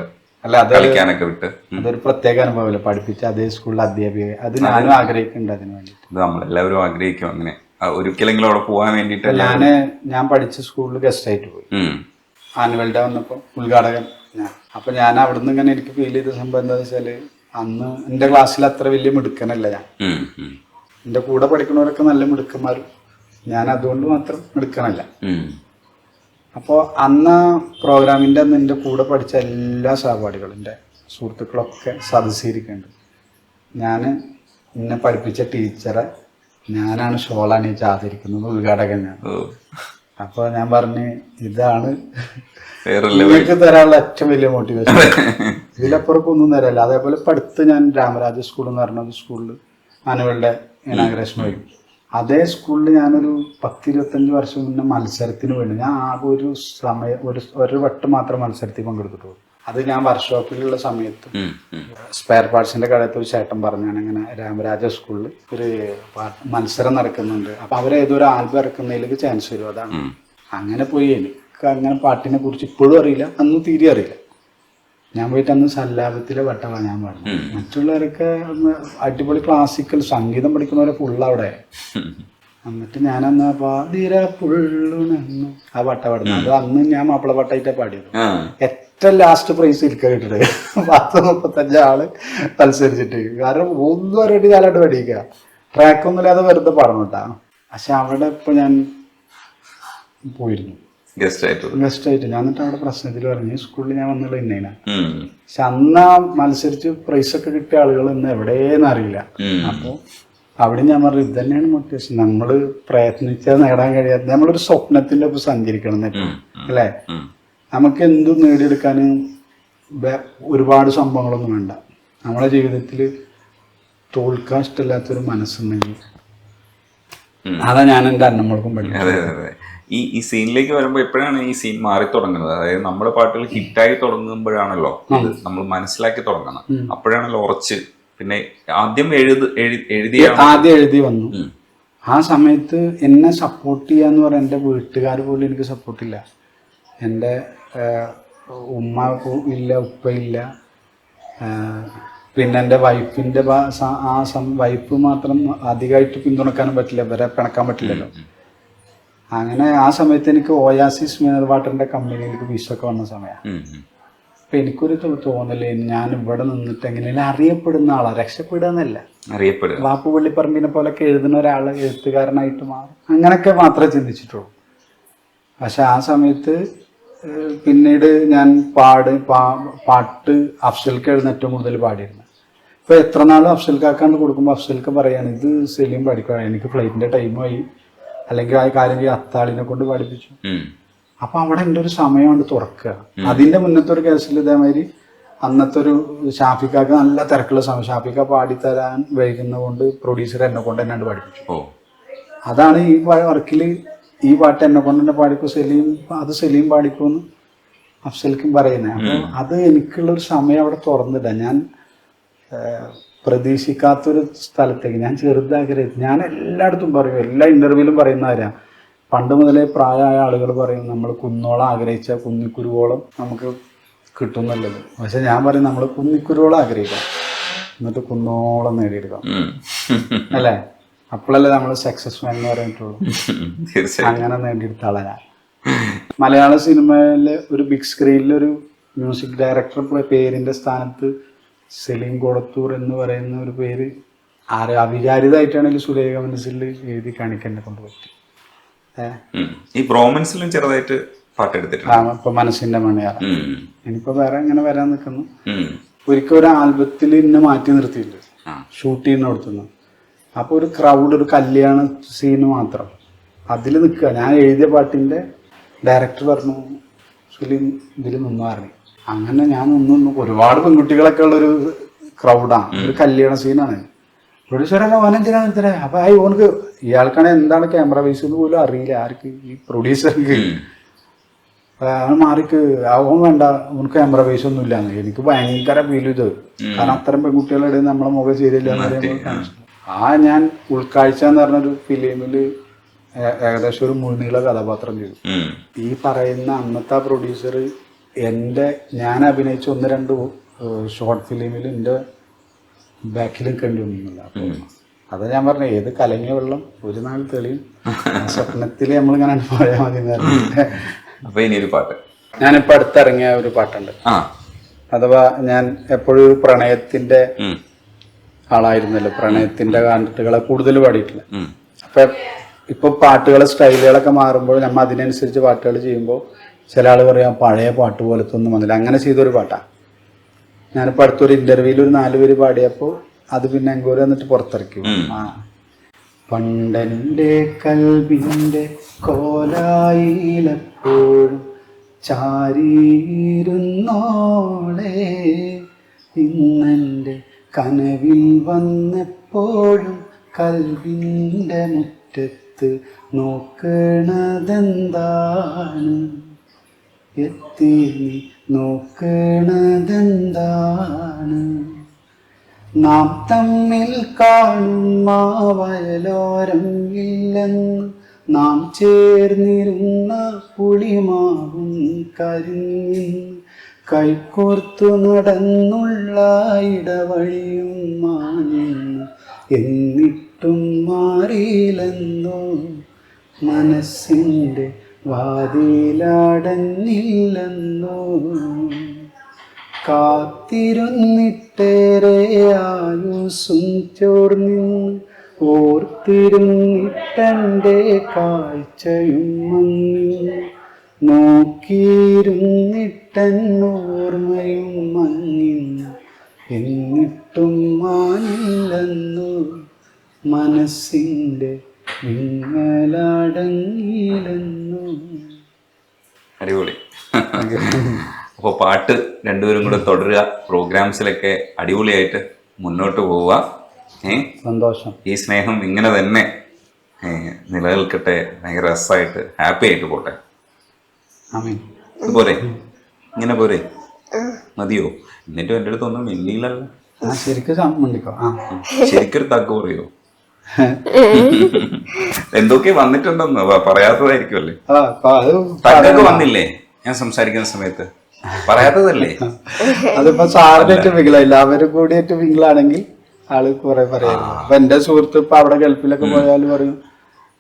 അല്ല അത് കളിക്കാനൊക്കെ വിട്ട്. അതൊരു പ്രത്യേക അനുഭവമില്ല? പഠിപ്പിച്ച അതേ സ്കൂളിലെ അധ്യാപിക. അത് ഞാനും ആഗ്രഹിക്കുന്നുണ്ട് അതിന് വേണ്ടി. ഇത് നമ്മളെല്ലാവരും ആഗ്രഹിക്കും അങ്ങനെ. ഒരിക്കലെങ്കിലും അവിടെ പോകാൻ വേണ്ടിട്ട് ഞാൻ ഞാൻ പഠിച്ച സ്കൂളിൽ ഗസ്റ്റ് ആയിട്ട് പോയി. ആനുവൽ ഡേ വന്നപ്പോൾ ഉദ്ഘാടകൻ ഞാൻ. അപ്പൊ ഞാൻ അവിടുന്ന് ഇങ്ങനെ എനിക്ക് ഫീൽ ചെയ്ത സംഭവം എന്താ വെച്ചാൽ അന്ന് എന്റെ ക്ലാസ്സിൽ അത്ര വലിയ മിടുക്കനല്ല ഞാൻ. എന്റെ കൂടെ പഠിക്കുന്നവരൊക്കെ നല്ല മിടുക്കന്മാരും. ഞാൻ അതുകൊണ്ട് മാത്രം മിടുക്കനല്ല. അപ്പോൾ അന്ന് പ്രോഗ്രാമിന്റെ അന്ന് എന്റെ കൂടെ പഠിച്ച എല്ലാ സഹപാഠികളും എന്റെ സുഹൃത്തുക്കളൊക്കെ സദസ്സീകരിക്കുന്നുണ്ട് ഞാൻ എന്നെ പഠിപ്പിച്ച ടീച്ചറെ ഞാനാണ് ഷോളാണീച്ച് ആദരിക്കുന്നത് ഉദ്ഘാടകൻ ഞാൻ അപ്പോൾ ഞാൻ പറഞ്ഞു ഇതാണ് നിങ്ങൾക്ക് തരാനുള്ള ഏറ്റവും വലിയ മോട്ടിവേഷൻ ഇതിലപ്പുറം ഒന്നും തരാല്ല. അതേപോലെ പഠിത്ത് ഞാൻ രാമരാജ സ്കൂൾ എന്ന് പറഞ്ഞ സ്കൂളിൽ ആനുവലിന്റെ ഇനാഗ്രേഷൻ പോയി അതേ സ്കൂളിൽ ഞാനൊരു പത്ത് ഇരുപത്തഞ്ച് വർഷം മുന്നേ മത്സരത്തിന് വേണ്ടി ഞാൻ ആകെ ഒരു സമയം ഒരു ഒരു വട്ടം മാത്രം മത്സരത്തിൽ പങ്കെടുത്തിട്ടുള്ളൂ. അത് ഞാൻ വർക്ക്ഷോപ്പിലുള്ള സമയത്ത്. സ്പെയർ പാർട്സിന്റെ കടയത്ത് ഒരു ചേട്ടൻ പറഞ്ഞാണ് ഇങ്ങനെ രാമരാജ സ്കൂളിൽ ഒരു മത്സരം നടക്കുന്നുണ്ട്. അപ്പൊ അവരേതോ ഏതോ ഒരു ആൽബം ഇറക്കുന്നതിലേക്ക് ചാൻസ് വരും. അതാണ്. അങ്ങനെ പോയി. എനിക്ക് അങ്ങനെ പാട്ടിനെ കുറിച്ച് ഇപ്പോഴും അറിയില്ല. അന്നും തീരെ അറിയില്ല. ഞാൻ പോയിട്ട് അന്ന് സല്ലാപത്തിലെ വട്ടമാണ് ഞാൻ പാടുന്നത്. മറ്റുള്ളവരൊക്കെ അന്ന് അടിപൊളി ക്ലാസിക്കൽ സംഗീതം പഠിക്കുന്നവരെ ഫുള്ള് അവിടെ. എന്നിട്ട് ഞാനന്ന് പാതിര പുള്ളുണെന്നു. ആ വട്ട പാടുന്നു അത് അന്ന് ഞാൻ മാപ്പിള പാട്ടായിട്ടാ പാടിയത്. എത്ര ഏറ്റവും ലാസ്റ്റ് പ്രൈസ് ഇരിക്കാൻ കിട്ടത് പത്ത് മുപ്പത്തഞ്ച് ആൾ മത്സരിച്ചിട്ട്. കാരണം ഒന്നും ഒരടി കാലമായിട്ട് പഠിക്കുക ട്രാക്കൊന്നുമില്ലാതെ വെറുതെ പാടണം കേട്ടാ. പക്ഷെ അവിടെ ഇപ്പൊ ഞാൻ പോയിരുന്നു. ഗസ്റ്റ് ആയിട്ട് ഗസ്റ്റ് എന്നിട്ട് അവിടെ പ്രശ്നത്തിൽ പറഞ്ഞു സ്കൂളിൽ ഞാൻ വന്നുള്ള ഇന്നേന. പക്ഷെ അന്ന് ആ മത്സരിച്ച് പ്രൈസ് ഒക്കെ കിട്ടിയ ആളുകൾ ഇന്ന് എവിടെയെന്ന് അറിയില്ല. അപ്പൊ അപ്പോൾ അവിടെ ഞാൻ പറഞ്ഞു ഇത് തന്നെയാണ് മോട്ടിവേഷൻ നമ്മൾ പ്രയത്നിച്ചാൽ നേടാൻ കഴിയാത്ത നമ്മളൊരു സ്വപ്നത്തിന്റെ ഒപ്പം സഞ്ചരിക്കണം എന്നിട്ട്. അല്ലേ? നമുക്ക് എന്തും നേടിയെടുക്കാൻ ഒരുപാട് സംഭവങ്ങളൊന്നും വേണ്ട. നമ്മളെ ജീവിതത്തിൽ തോൽക്കാൻ ഇഷ്ടമില്ലാത്തൊരു മനസ്സുണ്ടെങ്കിൽ. അതാ ഞാൻ എന്റെ അന്നമ്മൾക്കും പഠിക്കുന്നത് ഈ ഈ സീനിലേക്ക് വരുമ്പോൾ എപ്പോഴാണ് ഈ സീൻ മാറി തുടങ്ങുന്നത്? അതായത് നമ്മുടെ പാട്ടുകൾ ഹിറ്റായി തുടങ്ങുമ്പോഴാണല്ലോ നമ്മൾ മനസ്സിലാക്കി തുടങ്ങണം അപ്പോഴാണല്ലോ ഉറച്ച്. പിന്നെ ആദ്യം എഴുത് എഴുതി എഴുതിയ ആദ്യം എഴുതി വന്നു. ആ സമയത്ത് എന്നെ സപ്പോർട്ട് ചെയ്യാന്ന് പറയാൻ എന്റെ വീട്ടുകാർ പോലും എനിക്ക് സപ്പോർട്ടില്ല എന്റെ ഉമ്മ ഇല്ല ഉപ്പ ഇല്ല. പിന്നെ എന്റെ വൈഫിന്റെ ആ സം വൈഫ് മാത്രം അധികമായിട്ട് പിന്തുണക്കാനും പറ്റില്ല. വരെ പിണക്കാൻ പറ്റില്ലല്ലോ. അങ്ങനെ ആ സമയത്ത് എനിക്ക് ഓയാസിസ് മിനർ വാട്ടറിന്റെ കമ്പനിയിലേക്ക് വിസൊക്കെ വന്ന സമയമാണ് ഉം. എനിക്കൊരു തോന്നൽ ഞാൻ ഇവിടെ നിന്നിട്ട് എങ്ങനെയാണ് അറിയപ്പെടുന്ന ആളാ രക്ഷപ്പെടുക എന്നല്ല അറിയപ്പെടുക. വാപ്പു പള്ളിപ്പറമ്പിനെ പോലൊക്കെ എഴുതുന്ന ഒരാൾ എഴുത്തുകാരനായിട്ട് മാറും. അങ്ങനെയൊക്കെ മാത്രമേ ചിന്തിച്ചിട്ടുള്ളൂ. പക്ഷെ ആ സമയത്ത് പിന്നീട് ഞാൻ പാട് പാ- പാട്ട് അഫ്സൽക്ക് എഴുതുന്ന ഏറ്റവും കൂടുതൽ പാടിയിരുന്നു. ഇപ്പൊ എത്ര നാളും അഫ്സൽക്കാക്കാണ്ട് കൊടുക്കുമ്പോൾ അഫ്സൽക്ക് പറയാണ് ഇത് സെലിയും പഠിക്കണം എനിക്ക് ഫ്ലൈറ്റിന്റെ ടൈമായി അല്ലെങ്കിൽ ആ കാര്യം ഈ അത്താളിനെ കൊണ്ട് പഠിപ്പിച്ചു. അപ്പൊ അവിടെ എന്റെ ഒരു സമയം കൊണ്ട് തുറക്കുക അതിന്റെ മുന്നത്തെ ഒരു കേസിൽ ഇതേമാതിരി അന്നത്തെ ഒരു ഷാഫിക്കാക്ക് നല്ല തിരക്കുള്ള സമയം. ഷാഫിക്ക പാടിത്തരാൻ വൈകുന്ന കൊണ്ട് പ്രൊഡ്യൂസർ എന്നെ കൊണ്ട് എന്നെ പഠിപ്പിച്ചു അതാണ് ഈ വർക്കിൽ ഈ പാട്ട് എന്നെ കൊണ്ട് തന്നെ പാടിക്കും സലീം അത് സലീം പാടിക്കുമെന്ന് അഫ്സൽക്കും പറയുന്നത്. അപ്പോൾ അത് എനിക്കുള്ള ഒരു സമയം അവിടെ തുറന്നില്ല. ഞാൻ പ്രതീക്ഷിക്കാത്തൊരു സ്ഥലത്തേക്ക്. ഞാൻ ചെറുതാഗ്രഹിച്ചു ഞാൻ എല്ലായിടത്തും പറയും എല്ലാ ഇന്റർവ്യൂവിലും പറയുന്ന കാര്യം. പണ്ട് മുതലേ പ്രായമായ ആളുകൾ പറയും നമ്മൾ കുന്നോളം ആഗ്രഹിച്ച കുന്നിക്കുരുവോളം നമുക്ക് കിട്ടുന്നുള്ളത് പക്ഷെ ഞാൻ പറയും നമ്മൾ കുന്നിക്കുരുവോളം ആഗ്രഹിക്കാം. എന്നിട്ട് കുന്നോളം നേടിയെടുക്കാം. അല്ലേ? അപ്പോഴല്ലേ നമ്മൾ സക്സസ്ഫുൾ എന്ന് പറഞ്ഞിട്ടുള്ളൂ. അങ്ങനെ നേടിയെടുത്ത ആളാ മലയാള സിനിമയിലെ ഒരു ബിഗ് സ്ക്രീനിൽ ഒരു മ്യൂസിക് ഡയറക്ടർ പേരിന്റെ സ്ഥാനത്ത് സലീം കൊളത്തൂർ എന്ന് പറയുന്ന ഒരു പേര് ആര് അവിചാരിതമായിട്ടാണെങ്കിൽ സുലേഖ മനസ്സിൽ എഴുതി കാണിക്കാൻ കൊണ്ട് പറ്റി ഈ ബ്രോമൻസിലും ചെറുതായിട്ട് പാട്ടെടുത്തിട്ടുണ്ട് ഇപ്പൊ മനസ്സിന്റെ മണിയാറ. ഇനിയിപ്പോ വേറെ ഇങ്ങനെ വരാൻ നിൽക്കുന്നു ഒരിക്കലും ഒരിക്കൽ ഒരു ആൽബത്തിൽ എന്നെ മാറ്റി നിർത്തിയിട്ടുണ്ട് ഷൂട്ട് ചെയ്യുന്ന കൊടുത്തുനിന്ന് അപ്പോൾ ഒരു ക്രൗഡ് ഒരു കല്യാണ സീന് മാത്രം. അതിൽ നിൽക്കുക. ഞാൻ എഴുതിയ പാട്ടിന്റെ ഡയറക്ടർ പറഞ്ഞു സുലീം ഇതിൽ നിന്നു പറഞ്ഞു. അങ്ങനെ ഞാൻ ഒന്നും. ഒരുപാട് പെൺകുട്ടികളൊക്കെ ഉള്ളൊരു ക്രൗഡാണ് ഒരു കല്യാണ സീനാണ് പ്രൊഡ്യൂസറൊക്കെ ഓനെന്തിനാണ് ഇത്ര അപ്പൊ ആ ഓനക്ക് ഇയാൾക്കാണ് എന്താണ് ക്യാമറ വൈസ് എന്ന് പോലും അറിയില്ല. ആർക്ക് ഈ പ്രൊഡ്യൂസർക്ക്. അവൻ മാറിക്ക്. അവൻ വേണ്ട. അവനക്ക് ക്യാമറ വൈസ് ഒന്നും ഇല്ല എനിക്ക് ഭയങ്കര ഫീൽ ഇത്. കാരണം അത്തരം പെൺകുട്ടികളുടെ നമ്മളെ മുഖം ശരിയില്ല. ആ. ഞാൻ ഉൾക്കാഴ്ച എന്ന് പറഞ്ഞൊരു ഫിലിമിൽ ഏകദേശം ഒരു മുഴുനീള കഥാപാത്രം ചെയ്തു. ഈ പറയുന്ന അന്നത്തെ പ്രൊഡ്യൂസർ എന്റെ ഞാൻ അഭിനയിച്ച ഒന്ന് രണ്ട് ഷോർട്ട് ഫിലിമിൽ എന്റെ ബാക്കിൽ കണ്ടുകൊണ്ടിരുന്നില്ല അപ്പോൾ അതാ ഞാൻ പറഞ്ഞ ഏത് കലങ്ങിയ വെള്ളം ഒരു നാൾ തെളിയും. സ്വപ്നത്തിൽ നമ്മളിങ്ങനെ പോയാൽ മതി അപ്പൊ ഇനി ഒരു പാട്ട്. ഞാനിപ്പോൾ അടുത്തിറങ്ങിയ ഒരു പാട്ടുണ്ട്. അഥവാ ഞാൻ എപ്പോഴും ഒരു പ്രണയത്തിന്റെ. ആളായിരുന്നല്ലോ. പ്രണയത്തിന്റെ കാണ്ടിട്ടുകളെ കൂടുതൽ പാടിയിട്ടില്ല. അപ്പൊ ഇപ്പൊ പാട്ടുകളെ സ്റ്റൈലുകളൊക്കെ മാറുമ്പോൾ നമ്മൾ അതിനനുസരിച്ച് പാട്ടുകൾ ചെയ്യുമ്പോൾ ചില ആൾ പറയാം പഴയ പാട്ട് പോലത്തെ ഒന്നും വന്നില്ല. അങ്ങനെ ചെയ്തൊരു പാട്ടാണ് ഞാനിപ്പോൾ അടുത്തൊരു ഇന്റർവ്യൂവിൽ ഒരു നാല് പേര് പാടിയപ്പോൾ അത് പിന്നെ എങ്കോര് വന്നിട്ട് പുറത്തിറക്കി. ആ. പണ്ടെന്റെ കൽവിന്റെ കോലായിലെപ്പോഴും ചാരിയിരുന്നോളെ. ഇന്നെന്റെ കനവിൽ വന്നപ്പോഴും കൽവിന്റെ മുറ്റത്ത് നോക്കണതെന്താണ്? എത്തി നീ നോക്കണതെന്താണ്? നാം തമ്മിൽ കാണും ആ വയലോരം ഇല്ലെന്ന് നാം ചേർന്നിരുന്ന പുളിമാവും കരിഞ്ഞിന്ന് കൈക്കോർത്തു നടന്നുള്ള ഇടവഴിയും മാഞ്ഞിന്ന് എന്നിട്ടും മാറിയില്ലെന്നോ മനസ്സിന്റെ വാതിലടഞ്ഞില്ലെന്നോ? കാത്തിരുന്നിട്ടേറെ ആയുസും ചോർന്നിന്ന് ഓർത്തിരുന്നിട്ടെന്റെ കാഴ്ചയും മങ്ങി നോക്കിയിരുന്നിട്ടെന്നോർമ്മയും മങ്ങിന്നു എന്നിട്ടും മാനില്ലെന്നു? മനസ്സിന്റെ വിങ്ങലടങ്ങിയില്ലെന്നു അടിപൊളി. അപ്പോൾ പാട്ട് രണ്ടുപേരും കൂടെ തുടരുക. പ്രോഗ്രാംസിലൊക്കെ അടിപൊളിയായിട്ട് മുന്നോട്ട് പോവുക. സന്തോഷം. ഈ സ്നേഹം ഇങ്ങനെ തന്നെ നിലനിൽക്കട്ടെ. ഭയങ്കര രസമായിട്ട് ഹാപ്പി ആയിട്ട് പോട്ടെ. പോരെ? ഇങ്ങനെ പോരെ? മതിയോ? എന്നിട്ടും എന്റെ അടുത്തൊന്നും മിണ്ടിയില്ലല്ലോ. ശരിക്കും ശരിക്കൊരു തക്ക് പറയോ? എന്തൊക്കെ വന്നിട്ടുണ്ടെന്ന് പറയാത്തതായിരിക്കുമല്ലേ തഗ്ഗൊക്കെ വന്നില്ലേ? ഞാൻ സംസാരിക്കുന്ന സമയത്ത്. പറയാത്തതല്ലേ? അതിപ്പോ സാറിനായിട്ട് വിങ്കിലായില്ല കൂടി ഏറ്റവും വിങ്കിലാണെങ്കിൽ ആൾ കുറെ പറയായിരുന്നു. അപ്പൊ എന്റെ സുഹൃത്ത് ഇപ്പൊ അവിടെ ഗൾഫിലൊക്കെ പോയാൽ പറയും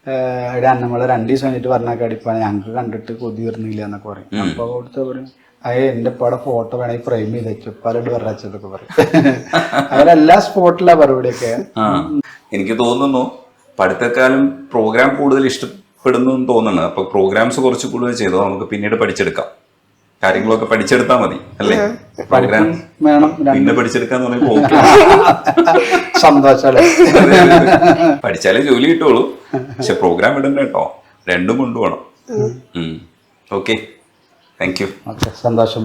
"ഏഹ്, അന്നമ്മളെ നമ്മളെ രണ്ടു ദിവസം കഴിഞ്ഞിട്ട് പറഞ്ഞാൽ കടിപ്പാണ് ഞങ്ങൾക്ക് കണ്ടിട്ട് കൊതി തീർന്നില്ല എന്നൊക്കെ പറയും. അപ്പൊ അവിടുത്തെ പറയും അയ്യ എന്റെ ഇപ്പടെ ഫോട്ടോ വേണമെങ്കിൽ ഫ്രെയിം ചെയ്ത് വെച്ചു പലട് പറഞ്ഞതൊക്കെ പറയും. അവരെല്ലാ സ്പോട്ടിലാ പരിപാടിയൊക്കെ എനിക്ക് തോന്നുന്നു പഠിത്തക്കാലം പ്രോഗ്രാം കൂടുതൽ ഇഷ്ടപ്പെടുന്നു എന്ന് തോന്നുന്നു. അപ്പൊ പ്രോഗ്രാംസ് കുറച്ച് കൂടുതൽ ചെയ്തോ നമുക്ക് പിന്നീട് പഠിച്ചെടുക്കാം. കാര്യങ്ങളൊക്കെ പഠിച്ചെടുത്താൽ മതി അല്ലേ? പ്രോഗ്രാം വേണം പിന്നെ പഠിച്ചെടുക്കാന്ന് പറയുമ്പോൾ പഠിച്ചാലേ ജോലി കിട്ടുള്ളൂ. പക്ഷെ പ്രോഗ്രാം ഇടണ്ട കേട്ടോ. രണ്ടും കൊണ്ടുപോകണം. ഓക്കെ താങ്ക് യു സന്തോഷം.